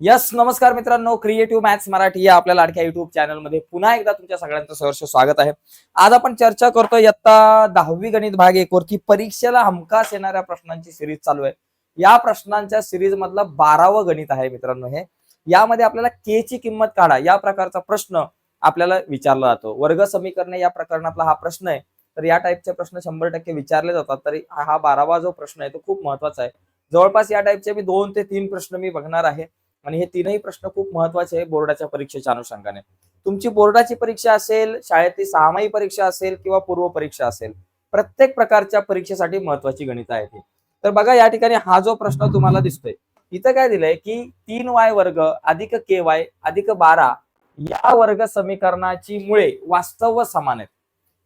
Yes नमस्कार मित्रांनो creative maths Marathi या आपल्या लाडक्या युट्यूब चॅनलमध्ये पुन्हा एकदा तुमच्या सगळ्यांचं सहर्ष स्वागत आहे. आज आपण चर्चा करतो इयत्ता दहावी गणित भाग एक वरती परीक्षेला हमखास येणाऱ्या प्रश्नांची सिरीज चालू आहे. या प्रश्नांच्या सिरीज मधलं बारावं गणित आहे मित्रांनो हे. यामध्ये आपल्याला के ची किंमत काढा. या प्रकारचा प्रश्न आपल्याला विचारला जातो. वर्ग समीकरणे या प्रकरणातला हा प्रश्न आहे. तर या टाईपचे प्रश्न शंभर टक्के विचारले जातात. तरी हा बारावा जो प्रश्न आहे तो खूप महत्त्वाचा आहे. जवळपास या टाईपचे मी दोन ते तीन प्रश्न मी बघणार आहे. आणि हे तीनही प्रश्न खूप महत्त्वाचे आहे बोर्डाच्या परीक्षेच्या अनुषंगाने. तुमची बोर्डाची परीक्षा असेल शाळेतली सहामाही परीक्षा असेल किंवा पूर्व परीक्षा असेल प्रत्येक प्रकारच्या परीक्षेसाठी महत्वाची गणित आहे ती. तर बघा या ठिकाणी हा जो प्रश्न तुम्हाला दिसतोय इथं काय दिलंय की तीन वाय वर्ग अधिक के वाय अधिक बारा या वर्ग समीकरणाची मुळे वास्तव व समान आहेत.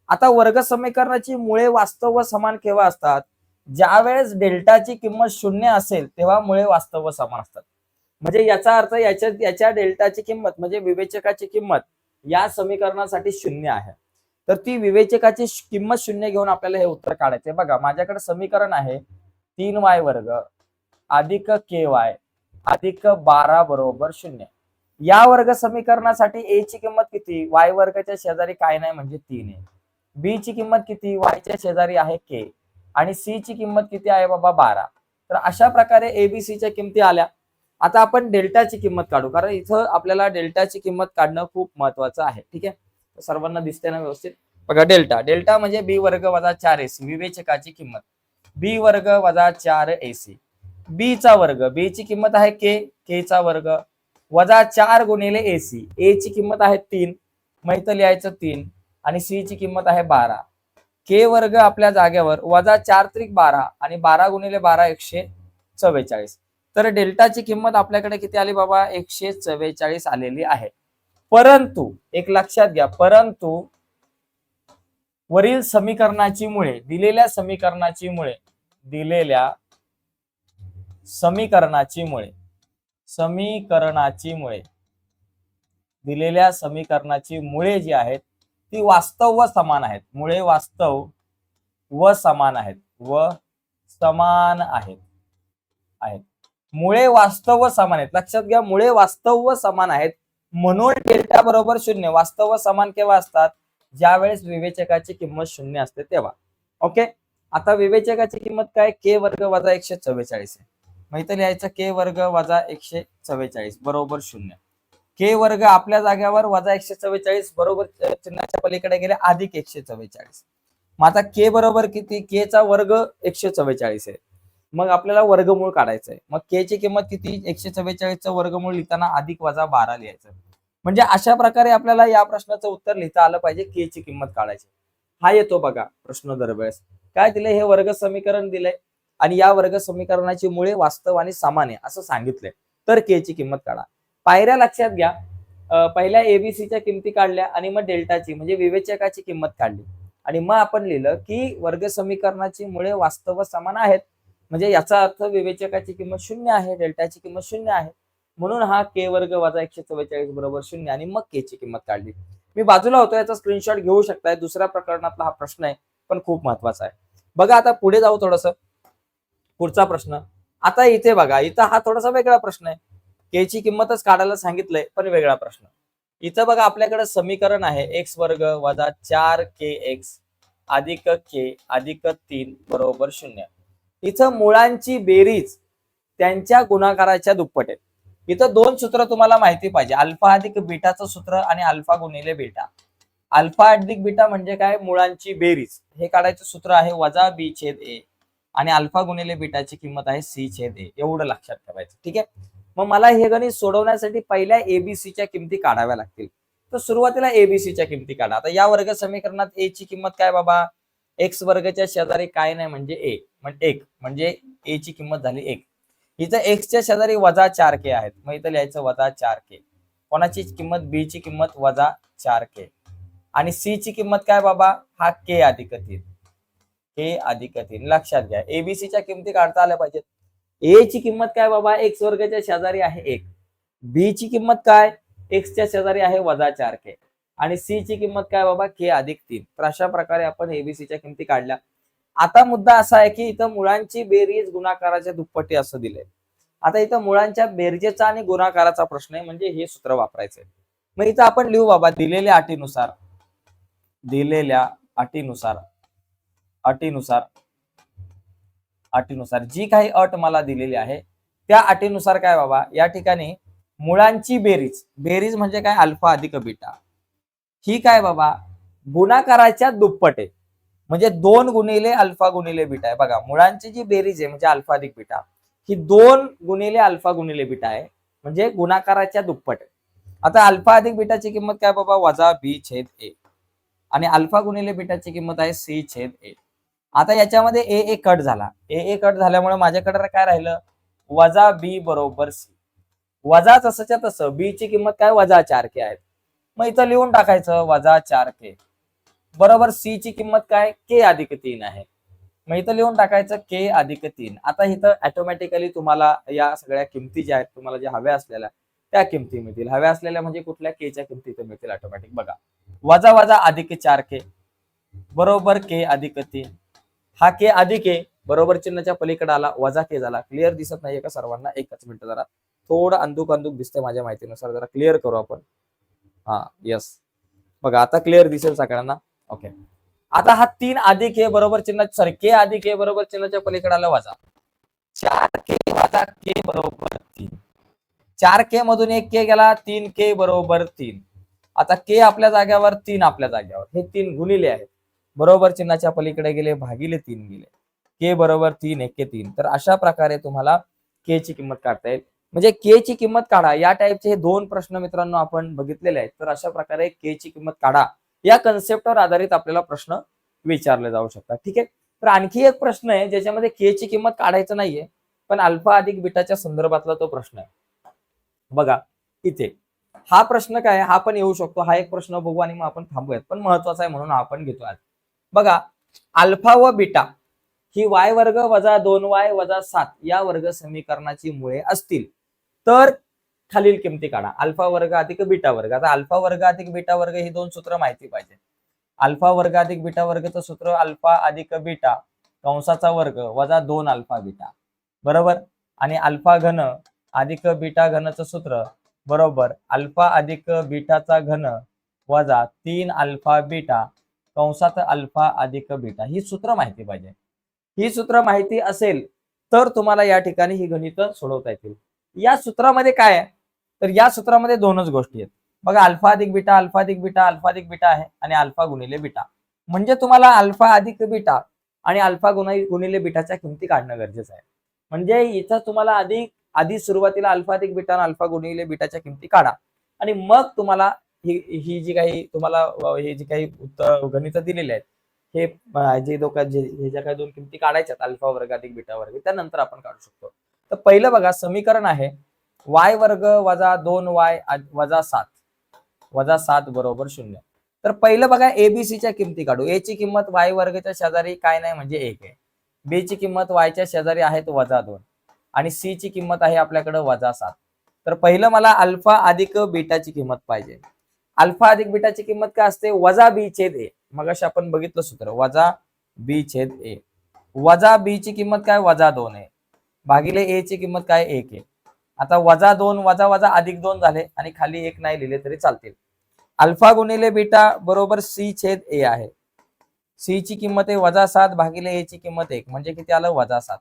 आता वर्ग समीकरणाची मुळे वास्तव व समान केव्हा असतात? ज्यावेळेस डेल्टाची किंमत शून्य असेल तेव्हा मुळे वास्तव व समान असतात. म्हणजे याचा अर्थ याच्या याच्या डेल्टाची किंमत म्हणजे विवेचकाची किंमत या समीकरणासाठी शून्य आहे. तर ती विवेचकाची किंमत शून्य घेऊन आपल्याला हे उत्तर काढायचे बघा माझ्याकडे समीकरण आहे तीन वाय वर्ग अधिक के वाय अधिक बारा बरोबर शून्य. या वर्ग समीकरणासाठी ए ची किंमत किती? वाय वर्गाच्या शेजारी काय नाही म्हणजे तीन आहे. बी ची किंमत किती? वायच्या शेजारी आहे के. आणि सी ची किंमत किती आहे बाबा? बारा. तर अशा प्रकारे एबीसी च्या किमती आल्या. आता आपण डेल्टाची किंमत काढू कारण इथं आपल्याला डेल्टाची किंमत काढणं खूप महत्वाचं आहे ठीक आहे? सर्वांना दिसते ना व्यवस्थित? बघा डेल्टा डेल्टा म्हणजे बी वर्ग वजा चार एसी विवेचकाची किंमत. बी वर्ग वजा चार एसी. बी चा वर्ग बी ची किंमत आहे के के चा वर्ग. वजा चार गुणिले एसी ए ची किंमत आहे तीन मैत लिहायचं तीन आणि सी ची किंमत आहे बारा. के वर्ग आपल्या जागेवर वजा चार त्रिक बारा आणि बारा गुणिले बारा एकशे चव्वेचाळीस. तर डेल्टाची किंमत आपल्याकडे किती आली बाबा? एकशे चव्वेचाळीस आलेली आहे. परंतु एक लक्षात घ्या परंतु वरील समीकरणाची मुळे दिलेल्या समीकरणाची मुळे दिलेल्या समीकरणाची मुळे समीकरणाची मुळे दिलेल्या समीकरणाची मुळे जी आहेत ती वास्तव व समान आहेत. मुळे वास्तव व समान आहेत. व समान आहेत. आहेत. मुळे वास्तव व समान आहेत. लक्षात घ्या मुळे वास्तव व समान आहेत. म्हणून डेल्टा बरोबर शून्य वास्तव व समान केव्हा असतात? ज्या वेळेस विवेचकाची किंमत शून्य असते तेव्हा. ओके? आता विवेचकाची किंमत काय? के वर्ग वजा एकशे चव्वेचाळीस आहे. माहिती लिहायचं के वर्ग वजा एकशे चव्वेचाळीस बरोबर शून्य. के वर्ग आपल्या जागेवर वजा एकशे चव्वेचाळीस बरोबर चिन्हाच्या पलीकडे गेले अधिक एकशे चव्वेचाळीस. मग आता के बरोबर किती? के चा वर्ग एकशे चव्वेचाळीस आहे. मग आपल्याला वर्गमूळ काढायचं आहे मग के ची किंमत किती? एकशे चव्वेचाळीसचं वर्गमूळ लिहिताना अधिक वजा बारा लिहायचं. म्हणजे अशा प्रकारे आपल्याला या प्रश्नाचं उत्तर लिहिता आलं पाहिजे के ची किंमत काढायची. हा येतो बघा प्रश्न दरवेळेस. काय दिलंय? हे वर्ग समीकरण दिलंय. आणि या वर्ग समीकरणाची मुळे वास्तव आणि समान आहे असं सांगितलंय. तर के ची किंमत काढा. पायऱ्या लक्षात घ्या. पहिल्या एबीसीच्या किमती काढल्या आणि मग डेल्टाची म्हणजे विवेचकाची किंमत काढली. आणि मग आपण लिहिलं की वर्ग समीकरणाची मुळे वास्तव समान आहेत. म्हणजे याचा अर्थ विवेचकाची किंमत शून्य आहे डेल्टाची किंमत शून्य आहे. म्हणून हा के वर्ग वजा एकशे चव्वेचाळीस बरोबर शून्य आणि मग के ची किंमत काढली. मी बाजूला होतो याचा स्क्रीनशॉट घेऊ शकताय. दुसऱ्या प्रकरणातला हा प्रश्न आहे पण खूप महत्त्वाचा आहे. बघा आता पुढे जाऊ थोडस. पुढचा प्रश्न. आता इथे बघा इथं हा थोडासा वेगळा प्रश्न आहे. के ची किंमतच काढायला सांगितलंय पण वेगळा प्रश्न. इथं बघा आपल्याकडे समीकरण आहे. एक्स वर्ग वजा चार के एक्स अधिक के अधिक तीन बरोबर शून्य. इथं मुळांची बेरीज त्यांच्या गुणाकाराच्या दुप्पट आहे इथं दोन सूत्र तुम्हाला माहिती पाहिजे. अल्फा अधिक बीटाचं सूत्र आणि अल्फा गुणिले बीटा. अल्फा अधिक बीटा म्हणजे काय? मुळांची बेरीज. हे काढायचं सूत्र आहे वजा बी छेद ए. आणि अल्फा गुणिले बीटाची किंमत आहे सी छेद ए. एवढं लक्षात ठेवायचं. ठीक आहे? मग मला हे गणित सोडवण्यासाठी पहिल्या एबीसीच्या किमती काढाव्या लागतील. तर सुरुवातीला एबीसीच्या किमती काढा. आता या वर्ग समीकरणात ए ची किंमत काय बाबा? एक्स वर्गच्या शेजारी काय नाही म्हणजे ए. म्हणजे एक. म्हणजे ए ची किंमत झाली एक. इथं एक्सच्या शेजारी वजा चार के आहेत. मग इथं लिहायचं वजा चार के. कोणाची किंमत? बी ची किंमत वजा चार के. आणि सी ची किंमत काय बाबा? हा के अधिक तीन के अधिक तीन लक्षात घ्या. एबीसीच्या किमती काढता आल्या पाहिजेत. ए ची किंमत काय बाबा? एक्स वर्गाच्या शेजारी आहे एक. बी ची किंमत काय? एक्सच्या शेजारी आहे वजा चार के. आणि सी ची किंमत काय बाबा? के अधिक तीन. तर अशा प्रकारे आपण एबीसीच्या किमती काढल्या. आता मुद्दा असा आहे की इथं मुळांची बेरीज गुणाकाराच्या दुप्पटी असं दिलंय. आता इथं मुळांच्या बेरजेचा आणि गुणाकाराचा प्रश्न आहे म्हणजे हे सूत्र वापरायचंय. मग इथं आपण लिहू बाबा दिलेल्या अटीनुसार दिलेल्या अटीनुसार अटीनुसार अटीनुसार जी काही अट मला दिलेली आहे त्या अटीनुसार काय बाबा? या ठिकाणी मुळांची बेरीज बेरीज म्हणजे काय? अल्फा अधिक बीटा. ही काय बाबा. गुणाकाराच्या दुप्पट आहे. म्हणजे दोन गुणिले अल्फा गुणिले बीटा आहे. बघा मुळांची जी बेरीज आहे म्हणजे अल्फा अधिक बीटा ही दोन गुणिले अल्फा गुणिले बीटा आहे. म्हणजे गुणाकाराच्या दुप्पट आहे. आता अल्फा अधिक बीटाची किंमत काय बाबा? वजा बी छेद ए. आणि अल्फा गुणिले बीटाची किंमत आहे सी छेद ए. आता याच्यामध्ये ए ए कट झाला. ए ए कट झाल्यामुळे माझ्याकडे काय राहिलं? वजा बी बरोबर सी. वजा तसंच्या तसं बी ची किंमत काय? वजा चार के आहेत मग इथं लिहून टाकायचं वजा चार के बरोबर सी ची किंमत काय? के अधिक तीन आहे. मग इथं लिहून टाकायचं के अधिक तीन. आता इथं ऑटोमॅटिकली तुम्हाला या सगळ्या किमती ज्या आहेत तुम्हाला ज्या हव्या असलेल्या त्या किमती मिळतील. हव्या असलेल्या म्हणजे कुठल्या केच्या किमती इथं मिळतील ऑटोमॅटिक बघा. वजा वजा अधिक चार के बरोबर के अधिक तीन. हा के अधिक आहे बरोबर चिन्हाच्या पलीकडे आला वजा के झाला. क्लिअर दिसत नाहीये का सर्वांना? एकच मिनिट जरा. थोडं अंदुक अंदुक दिसतंय माझ्या माहितीनुसार. जरा क्लिअर करू आपण. हा यस बघा आता क्लिअर दिसेल सगळ्यांना. ओके आता हा तीन अधिक के बरोबर चिन्ह सॉरी के अधिक के बरोबर चिन्हाच्या पलीकडे आला चार के वाजा के बरोबर तीन. चार के मधून एक के गेला तीन के बरोबर तीन. आता के आपल्या जाग्यावर तीन आपल्या जाग्यावर. हे तीन गुणिले आहेत. बरोबर चिन्हाच्या पलीकडे गेले भागिले तीन गेले. के बरोबर तीन एक के तीन. तर अशा प्रकारे तुम्हाला के ची किंमत काढता येईल. म्हणजे के ची किंमत काढा. या टाईपचे हे दोन प्रश्न मित्रांनो आपण बघितलेले आहेत. तर अशा प्रकारे के ची किंमत काढा. या कन्सेप्टवर आधारित आपल्याला प्रश्न विचारले जाऊ शकतात. ठीक आहे? तर आणखी एक प्रश्न आहे ज्याच्यामध्ये के ची किंमत काढायचं नाहीये पण अल्फा अधिक बिटाच्या संदर्भातला तो प्रश्न आहे. बघा इथे. हा प्रश्न काय हा पण येऊ शकतो. हा एक प्रश्न बघू आणि मग आपण थांबूयात. पण महत्त्वाचा आहे म्हणून आपण घेतो आज. बघा अल्फा व बीटा ही वाय वर्ग वजा दोन वाय वजा सात या वर्ग समीकरणाची मुळे असतील. तर खालील किमती काढा. अल्फा वर्ग अधिक बीटा वर्ग. आता अल्फा वर्ग अधिक बीटा वर्ग ही दोन सूत्र माहिती पाहिजे. अल्फा वर्ग अधिक बीटा वर्गचं सूत्र अल्फा अधिक बीटा कंसाचा वर्ग वजा दोन अल्फा बीटा. बरोबर? आणि अल्फा घन अधिक बीटा घनचं सूत्र बरोबर अल्फा अधिक बीटाचा घन वजा तीन अल्फा बीटा कंसात अल्फा अधिक बीटा. ही सूत्र माहिती पाहिजे. ही सूत्र माहिती असेल तर तुम्हाला या ठिकाणी ही गणित सोडवता येतील. या सूत्रामध्ये काय आहे? तर या सूत्रामध्ये दोनच गोष्टी आहेत. बघा अल्फा अधिक बीटा अल्फा अधिक बीटा अल्फा अधिक बीटा आहे आणि अल्फा गुणिले बीटा. म्हणजे तुम्हाला अल्फा अधिक बीटा आणि अल्फा गुणिले बीटाच्या किमती काढणं गरजेचं आहे. म्हणजे इथं तुम्हाला अधिक आधी सुरुवातीला अल्फा अधिक बीटा आणि अल्फा गुणिले बीटाच्या किमती काढा. आणि मग तुम्हाला ही ही जी काही तुम्हाला हे जी काही उत्तर गणित दिलेले आहेत हे जे दोघा जे ज्या काही दोन किमती काढायच्यात अल्फा वर्ग अधिक बीटा वर्ग त्यानंतर आपण काढू शकतो. तर पहिलं बघा समीकरण आहे वाय वर्ग वजा दोन वाय वजा सात. वजा सात बरोबर शून्य. तर पहिलं बघा एबीसीच्या किमती काढू. ए ची किंमत वाय वर्गच्या शेजारी काय नाही म्हणजे एक आहे. बी ची किंमत वायच्या शेजारी आहेत वजा दोन. आणि सी ची किंमत आहे आपल्याकडे वजा सात. तर पहिलं मला अल्फा अधिक बीटाची किंमत पाहिजे. अल्फा अधिक बीटाची किंमत काय असते? वजा बी छेद ए मग आपण बघितलं सूत्र वजा बी छेद ए वजा बी ची किंमत काय? वजा दोन आहे. भागिले ए ची किंमत काय? एक आहे. आता वजा दोन वजा वजा अधिक दोन झाले आणि खाली एक नाही लिहिले तरी चालतील. अल्फा गुणिले बीटा बरोबर सी छेद ए आहे. सी ची किंमत आहे वजा सात भागिले ए ची किंमत एक. म्हणजे किती आलं? वजा सात.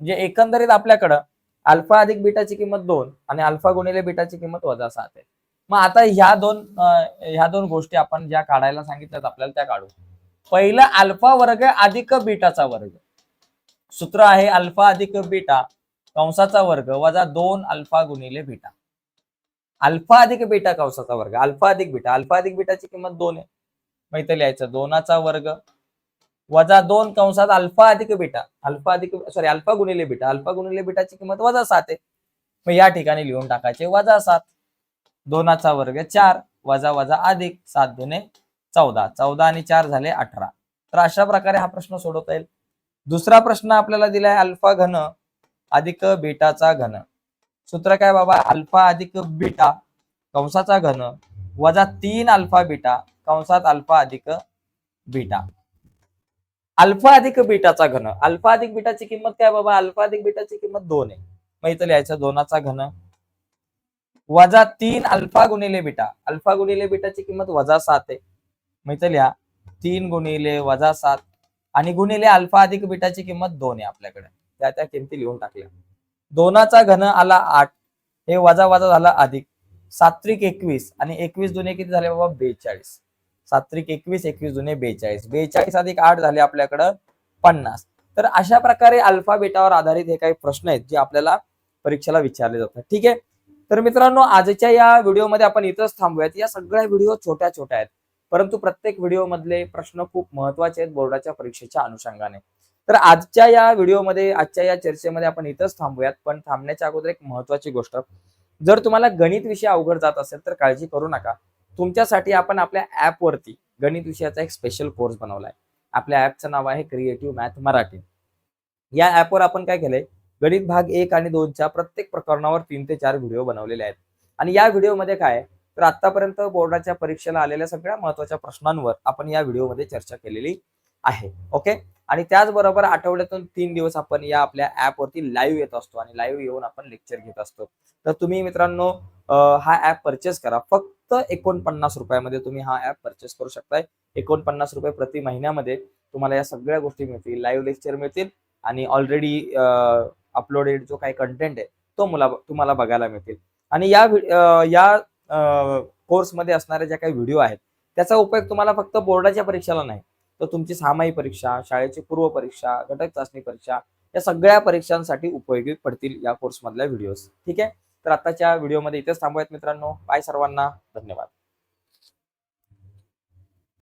म्हणजे एकंदरीत आपल्याकडं अल्फा अधिक बीटाची किंमत दोन आणि अल्फा गुणिले बीटाची किंमत वजा सात आहे. मग आता ह्या दोन ह्या दोन गोष्टी आपण ज्या काढायला सांगितल्यात आपल्याला त्या काढू. पहिलं अल्फा वर्ग अधिक बीटाचा वर्ग. सूत्र आहे अल्फा अधिक बीटा. कंसाचा वर्ग वजा दोन अल्फा गुणिले बीटा. अल्फा अधिक बीटा कंसाचा वर्ग. अल्फा अधिक बीटा. अल्फा अधिक बीटाची किंमत दोन आहे. मग इथं लिहायचं. दोनाचा वर्ग वजा दोन कंसात अल्फा अधिक बीटा. अल्फा अधिक सॉरी अल्फा गुणिले बीटा. अल्फा गुणिले बीटाची किंमत वजा सात आहे. मग या ठिकाणी लिहून टाकायचे वजा सात. दोनाचा वर्ग चार वजा वजा अधिक सात दुने चौदा. चौदा आणि चार झाले अठरा. तर अशा प्रकारे हा प्रश्न सोडवता येईल. दुसरा प्रश्न आपल्याला दिलाय अल्फा घन अधिक बीटाचा घन. सूत्र काय बाबा? अल्फा अधिक बीटा कंसाचा घन वजा तीन अल्फा बीटा कंसात अल्फा अधिक बीटा. अल्फा अधिक बीटाचा घन. अल्फा अधिक बीटाची किंमत काय बाबा? अल्फा अधिक बीटाची किंमत दोन आहे. मग इथं लिहायचं दोनाचा घन. वजा तीन अल्फा गुणिले बीटा. अल्फा गुणिले बीटाची किंमत वजा सात आहे. मग इथं लिहा. तीन गुणिले वजा सात आणि गुणिले अल्फा अधिक बीटाची किंमत दोन आहे आपल्याकडे. त्या त्या किमती लिहून टाकल्या. दोनाचा घन आला आठ. हे वजा वजा झाला अधिक. सात्विक एकवीस आणि एकवीस जुने किती झाले बाबा? बेचाळीस. सात्विक एकवीस एकवीस जुने बेचाळीस. बेचाळीस अधिक आठ झाले आपल्याकडं पन्नास. तर अशा प्रकारे अल्फा बेटावर आधारित हे काही प्रश्न आहेत जे आपल्याला परीक्षेला विचारले जातात. ठीक आहे? तर मित्रांनो आजच्या या व्हिडिओमध्ये आपण इथंच थांबूयात. या सगळ्या व्हिडिओ छोट्या छोट्या आहेत. परंतु प्रत्येक व्हिडिओ मधले प्रश्न खूप महत्त्वाचे आहेत बोर्डाच्या परीक्षेच्या अनुषंगाने. तर आजच्या या व्हिडिओमध्ये आजच्या या चर्चेमध्ये आपण इथंच थांबूयात पण थांबण्याच्या अगोदर एक महत्वाची गोष्ट. जर तुम्हाला गणित विषय अवघड जात असेल तर काळजी करू नका. तुमच्यासाठी आपण आपल्या ऍप वरती गणित विषयाचा एक स्पेशल कोर्स बनवलाय. आपल्या ऍपचं नाव आहे क्रिएटिव्ह मॅथ मराठी या ऍपवर आपण काय केलंय? गणित भाग एक आणि दोनच्या प्रत्येक प्रकरणावर तीन ते चार व्हिडिओ बनवलेले आहेत. आणि या व्हिडिओमध्ये काय आहे, तर आतापर्यंत बोर्डाच्या परीक्षेला आलेल्या सगळ्या महत्त्वाच्या प्रश्नांवर आपण या व्हिडिओमध्ये चर्चा केलेली आहे. ओके? आणि त्याचबरोबर आठवड्यातून तीन दिवस आपण या आपल्या ऍपवरती लाईव्ह येत असतो आणि लाईव्ह येऊन आपण लेक्चर घेत असतो. तर तुम्ही मित्रांनो हा ऍप परचेस करा. फक्त एकोणपन्नास रुपयामध्ये तुम्ही हा ऍप परचेस करू शकताय. एकोणपन्नास रुपये प्रति महिन्यामध्ये तुम्हाला या सगळ्या गोष्टी मिळतील. लाईव्ह लेक्चर मिळतील आणि ऑलरेडी अपलोडेड जो काही कंटेंट आहे तो मुला तुम्हाला बघायला मिळतील. आणि या या कोर्समध्ये असणाऱ्या ज्या काही व्हिडिओ आहेत त्याचा उपयोग तुम्हाला फक्त बोर्डाच्या परीक्षेला नाही तर तुमची सामायिक परीक्षा शाळेची पूर्व परीक्षा घटक चाचणी परीक्षा या सगळ्या परीक्षांसाठी उपयोगी पडतील या कोर्समधल्या व्हिडिओज. ठीक आहे? तर आताच्या व्हिडिओमध्ये इथेच थांबूयात मित्रांनो. बाय सर्वांना. धन्यवाद.